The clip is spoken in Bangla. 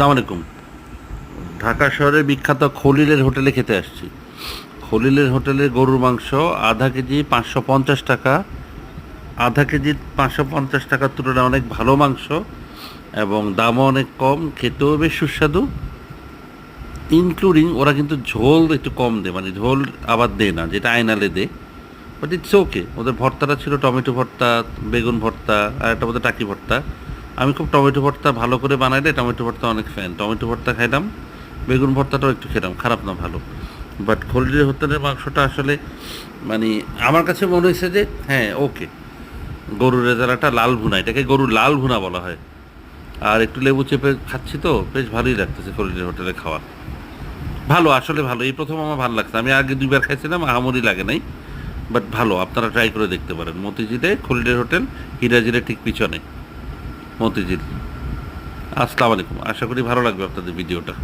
আসসালামু আলাইকুম। ঢাকা শহরের বিখ্যাত খলিলের হোটেলে খেতে আসছি। খলিলের হোটেলে গরুর মাংস, আধা কেজি পাঁচশো পঞ্চাশ টাকা, আধা কেজি পাঁচশো পঞ্চাশ টাকার তুলনায় অনেক ভালো মাংস এবং দামও অনেক কম, খেতেও বেশ সুস্বাদু। ইনক্লুডিং ওরা কিন্তু ঝোল একটু কম দেয় মানে ঝোল আবার দেয় না, যেটা আয়নালে দেয়। বাট ইটস ওকে ওদের ভর্তাটা ছিল টমেটো ভর্তা, বেগুন ভর্তা, আর একটা বোধহয় টাকি ভর্তা। আমি খুব টমেটো ভর্তা ভালো করে বানাইলে টমেটো ভর্তা অনেক ফ্যান টমেটো ভর্তা খাইলাম, বেগুন ভর্তাটাও একটু খেলাম, খারাপ না ভালো। বাট খলিলের হোটেলের মাংসটা আসলে মানে আমার কাছে মনে হয়েছে যে হ্যাঁ ওকে গরুর রেজালাটা লাল ভুনা, এটাকে গরুর লাল ভুনা বলা হয়। আর একটু লেবু চেপে খাচ্ছি তো, বেশ ভালোই লাগতেছে খলিলের হোটেলে খাওয়া। ভালো, আসলে ভালো। এই প্রথম আমার ভালো লাগছে। আমি আগে দুইবার খাইছিলাম, আহামরি লাগে নাই। বাট ভালো, আপনারা ট্রাই করে দেখতে পারেন। মতিঝিলে খলিলের হোটেল হিরাজিলের ঠিক পিছনে। মতিঝিল। আসসালামু আলাইকুম। আশা করি ভালো লাগবে আপনাদের ভিডিওটা।